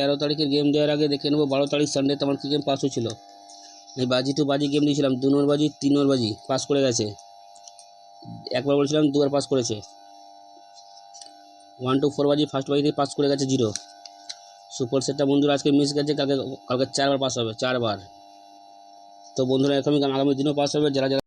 তেরো তারিখের গেম দেওয়ার আগে দেখে নেব, বারো তারিখ সানডেতে আমার কী গেম পাস হয়েছিল। আমি বাজি টু বাজি গেম দিয়েছিলাম দু নম্বর বাজি, তিন নম্বর বাজি পাস করে গেছে। একবার বলছিলাম, দুবার পাস করেছে। ওয়ান টু ফোর বাজি ফার্স্ট বাজিতে পাস করে গেছে জিরো সুপার সেটটা বন্ধুরা আজকে মিস গেছে, কালকে কালকে চারবার পাস হবে, চারবার। তো বন্ধুরা, এরকমই আগামী দিনও পাস হবে, যারা যারা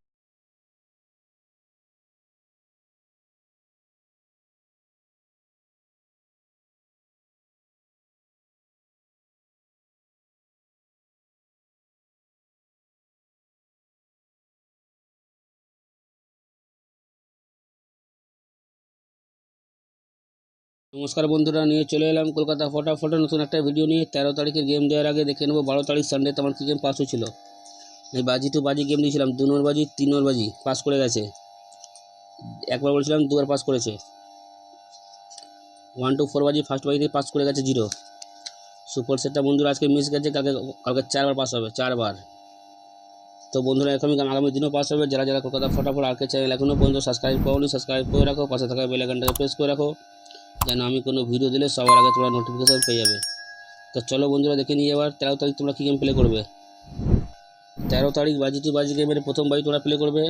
নমস্কার বন্ধুরা, নিয়ে চলে এলাম কলকাতা ফটাফটে নতুন একটা ভিডিও নিয়ে। তেরো তারিখের গেম দেওয়ার আগে দেখে নেব, বারো তারিখ সানডেতে আমার কী গেম পাস হয়েছিল। আমি বাজি টু বাজি গেম দিয়েছিলাম, দু নম্বর বাজি, তিন নম্বর বাজি পাস করে গেছে। একবার বলছিলাম দুবার পাস করেছে। ওয়ান টু ফোর বাজি ফার্স্ট বাজিতে পাস করে গেছে জিরো সুপার সেটটা বন্ধুরা আজকে মিস গেছে, কালকে কালকে চারবার পাস হবে, চারবার। তো বন্ধুরা এরকমই আগামী দিনও পাস হবে। যারা যারা কলকাতা ফটাফট আরকে চ্যানেল এখনও পর্যন্ত সাবস্ক্রাইব করোনি সাবস্ক্রাইব করে রাখো, পাশে থাকা বেল আইকনটাকে প্রেস করে রাখো। যেন আমি কোনো ভিডিও দিলে সবার আগে তোমরা নোটিফিকেশান পেয়ে যাবে। তো চলো বন্ধুরা দেখে নিয়ে এবার, তেরো তারিখ তোমরা কী গেম প্লে করবে? তেরো তারিখ বাজি টু বাজি গেমের প্রথম বাজি তোমরা প্লে করবে।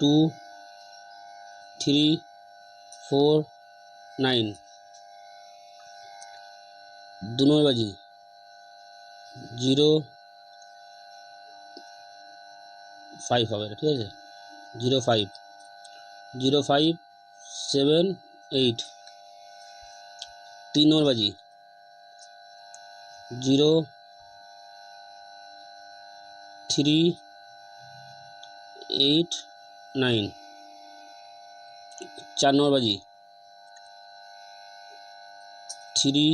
টু থ্রি ফোর নাইন দু নম্বর বাজি। জিরো ফাইভ হবে, ঠিক আছে? Zero five zero five seven eight তিন নম্বর বাজি জিরো থ্রি এইট নাইন চার নম্বর বাজি থ্রি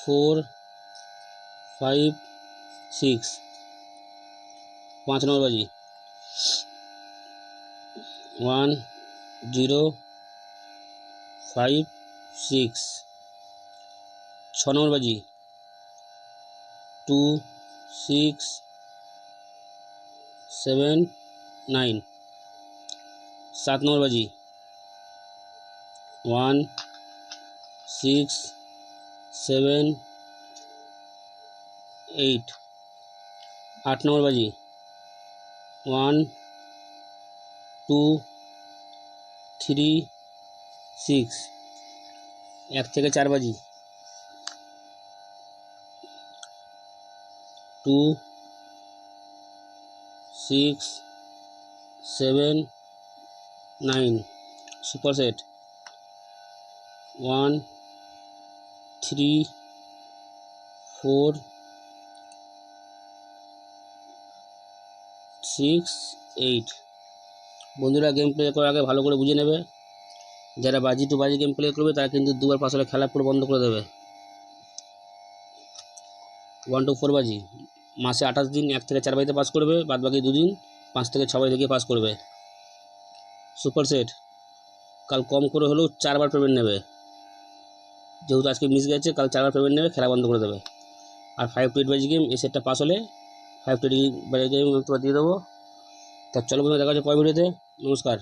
ফোর ফাইভ সিক্স পাঁচ নম্বর বাজি ওয়ান জিরো ফাইভ সিক্স ছ নম্বর বাজি টু সিক্স সেভেন নাইন সাত নম্বর বাজি ওয়ান সিক্স সেভেন এইট আট নম্বর বাজি ওয়ান টু থ্রি সিক্স। এক থেকে চার বাজি। Two, six, seven, nine. Super set. One, three, four, six, eight. বন্ধুরা গেম প্লে করার আগে ভালো করে বুঝে নেবে। যারা বাজি টু বাজি গেম প্লে করবে, তারা কিন্তু দুবার পাঁচ হলে খেলা পুরো বন্ধ করে দেবে। ওয়ান টু ফোর বাজি। মাসে আঠাশ দিন, এক থেকে চার বাজিতে পাস করবে বাদ বাকি দুদিন পাঁচ থেকে ছ বাজি থেকে পাস করবে। সুপার সেট কাল কম করে হলেও চারবার পেমেন্ট নেবে। যেহেতু আজকে মিস গেছে, কাল চারবার পেমেন্ট নেবে, খেলা বন্ধ করে দেবে। আর ফাইভ টু এইট বাজি গেম এই সেটটা পাস হলে ফাইভ টু এইট বাজি গেম তোমার দিয়ে দেবো। তা চলো বন্ধুরা, দেখা হচ্ছে পরের ভিডিওতে নমস্কার।